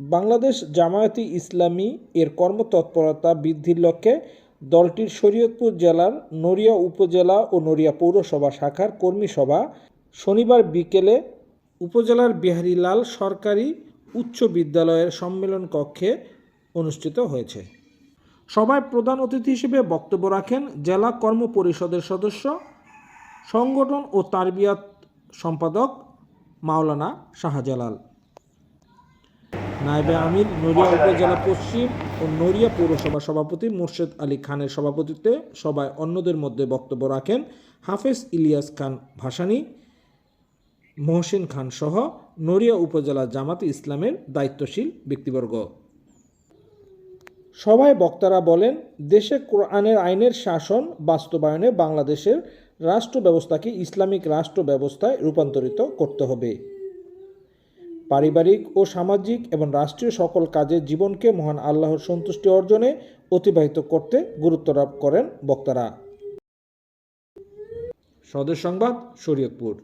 বাংলাদেশ জামায়াতি ইসলামী এর কর্মতৎপরতা বৃদ্ধির লক্ষ্যে দলটির শরীয়তপুর জেলার নড়িয়া উপজেলা ও নড়িয়া পৌরসভা শাখার কর্মী সভা শনিবার বিকেলে উপজেলার বিহারীলাল সরকারি উচ্চ বিদ্যালয়ের সম্মেলন কক্ষে অনুষ্ঠিত হয়েছে। সভায় প্রধান অতিথি হিসেবে বক্তব্য রাখেন জেলা কর্ম পরিষদের সদস্য, সংগঠন ও তারবিয়াত সম্পাদক মাওলানা শাহজালাল। নায়েবে আমির, নড়িয়া উপজেলা পশ্চিম ও নড়িয়া পৌরসভা সভাপতি মোর্শেদ আলী খানের সভাপতিত্বে সভায় অন্যদের মধ্যে বক্তব্য রাখেন হাফেজ ইলিয়াস খান ভাসানী, মহসিন খান সহ নড়িয়া উপজেলা জামাতে ইসলামের দায়িত্বশীল ব্যক্তিবর্গ। সভায় বক্তারা বলেন, দেশে কোরআনের আইনের শাসন বাস্তবায়নে বাংলাদেশের রাষ্ট্র ব্যবস্থাকে ইসলামিক রাষ্ট্র ব্যবস্থায় রূপান্তরিত করতে হবে। পারিবারিক ও সামাজিক এবং রাষ্ট্রীয় সকল কাজে জীবনকে মহান আল্লাহর সন্তুষ্টি অর্জনে অতিবাহিত করতে গুরুত্বারোপ করেন বক্তারা। সদর সংবাদ, শরীয়তপুর।